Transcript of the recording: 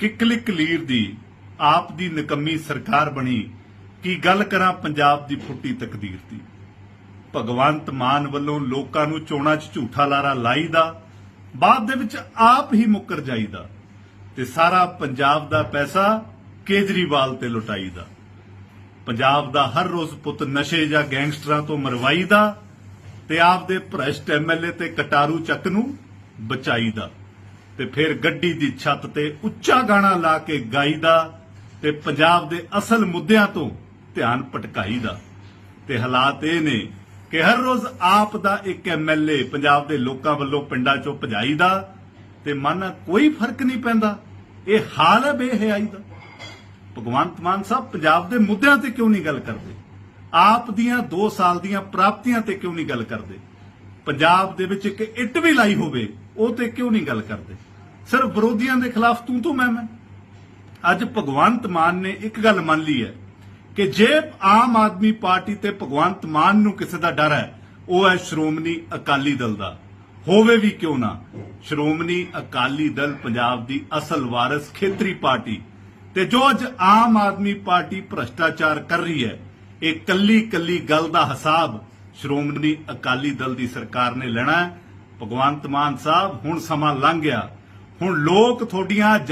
ਕਿਕਲੀ ਕਲੀਰ ਦੀ ਆਪ ਦੀ ਨਿਕੰਮੀ ਸਰਕਾਰ ਬਣੀ, ਕੀ ਗੱਲ ਕਰਾਂ ਪੰਜਾਬ ਦੀ ਫੁੱਟੀ ਤਕਦੀਰ ਦੀ? ਭਗਵੰਤ ਮਾਨ ਵੱਲੋਂ ਲੋਕਾਂ ਨੂੰ ਚੋਣਾਂ 'ਚ ਝੂਠਾ ਲਾਰਾ ਲਾਈਦਾ, ਬਾਅਦ ਦੇ ਵਿੱਚ ਆਪ ਹੀ ਮੁੱਕਰ ਜਾਈਦਾ ਤੇ ਸਾਰਾ ਪੰਜਾਬ ਦਾ ਪੈਸਾ ਕੇਜਰੀਵਾਲ ਤੇ ਲੁਟਾਈਦਾ। ਪੰਜਾਬ ਦਾ ਹਰ ਰੋਜ਼ ਪੁੱਤ ਨਸ਼ੇ ਜਾਂ ਗੈਂਗਸਟਰਾਂ ਤੋਂ ਮਰਵਾਈਦਾ ਤੇ ਆਪ ਦੇ ਭ੍ਰਸ਼ਟ ਐਮਐਲਏ ਤੇ ਕਟਾਰੂ ਚੱਕ ਨੂੰ ਬਚਾਈਦਾ। ਤੇ ਫਿਰ ਗੱਡੀ ਦੀ ਛੱਤ ਤੇ ਉੱਚਾ ਗਾਣਾ ਲਾ ਕੇ ਗਾਈਦਾ ਤੇ ਪੰਜਾਬ ਦੇ ਅਸਲ ਮੁੱਦਿਆਂ ਤੋਂ ਧਿਆਨ ਭਟਕਾਈਦਾ। ਤੇ ਹਾਲਾਤ ਇਹ ਨੇ ਕਿ ਹਰ ਰੋਜ਼ ਆਪ ਦਾ ਇੱਕ ਐਮਐਲਏ ਪੰਜਾਬ ਦੇ ਲੋਕਾਂ ਵੱਲੋਂ ਪਿੰਡਾਂ ਚੋਂ ਭਜਾਈਦਾ ਤੇ ਮਨ ਕੋਈ ਫ਼ਰਕ ਨਹੀਂ ਪੈਂਦਾ। ਇਹ ਹਾਲ ਹੈ ਬੇਹਿਆਈ ਦਾ। ਭਗਵੰਤ ਮਾਨ ਸਾਹਿਬ ਪੰਜਾਬ ਦੇ ਮੁੱਦਿਆਂ ਤੇ ਕਿਉਂ ਨਹੀਂ ਗੱਲ ਕਰਦੇ? ਆਪ ਦੀਆਂ 2 ਸਾਲ ਦੀਆਂ ਪ੍ਰਾਪਤੀਆਂ ਤੇ ਕਿਉਂ ਨਹੀਂ ਗੱਲ ਕਰਦੇ? ਪੰਜਾਬ ਦੇ ਵਿੱਚ ਇੱਕ ਇੱਟ ਵੀ ਲਾਈ ਹੋਵੇ, ਉਹ ਤੇ ਕਿਉਂ ਨਹੀਂ ਗੱਲ ਕਰਦੇ? ਸਿਰਫ ਵਿਰੋਧੀਆਂ ਦੇ ਖਿਲਾਫ ਤੂੰ ਤੂੰ ਮੈਂ ਮੈਂ। ਅੱਜ ਭਗਵੰਤ ਮਾਨ ਨੇ ਇੱਕ ਗੱਲ ਮੰਨ ਲਈ ਹੈ ਕਿ ਜੇ ਆਮ ਆਦਮੀ ਪਾਰਟੀ ਤੇ ਭਗਵੰਤ ਮਾਨ ਨੂੰ ਕਿਸੇ ਦਾ ਡਰ ਹੈ, ਉਹ ਹੈ ਸ਼੍ਰੋਮਣੀ ਅਕਾਲੀ ਦਲ ਦਾ। ਹੋਵੇ ਵੀ ਕਿਉਂ ਨਾ, ਸ਼੍ਰੋਮਣੀ ਅਕਾਲੀ ਦਲ ਪੰਜਾਬ ਦੀ ਅਸਲ ਵਾਰਿਸ ਖੇਤਰੀ ਪਾਰਟੀ। ਤੇ ਜੋ ਅੱਜ ਆਮ ਆਦਮੀ ਪਾਰਟੀ ਭ੍ਰਸ਼ਟਾਚਾਰ ਕਰ ਰਹੀ ਹੈ, ਇਹ ਕੱਲੀ ਕੱਲੀ ਗੱਲ ਦਾ ਹਿਸਾਬ ਸ਼੍ਰੋਮਣੀ ਅਕਾਲੀ ਦਲ ਦੀ ਸਰਕਾਰ ਨੇ ਲੈਣਾ ਹੈ। ਭਗਵੰਤ ਮਾਨ ਸਾਹਿਬ, ਹੁਣ ਸਮਾਂ ਲੰਘ ਗਿਆ। ਹੁਣ ਲੋਕ ਤੁਹਾਡੀਆਂ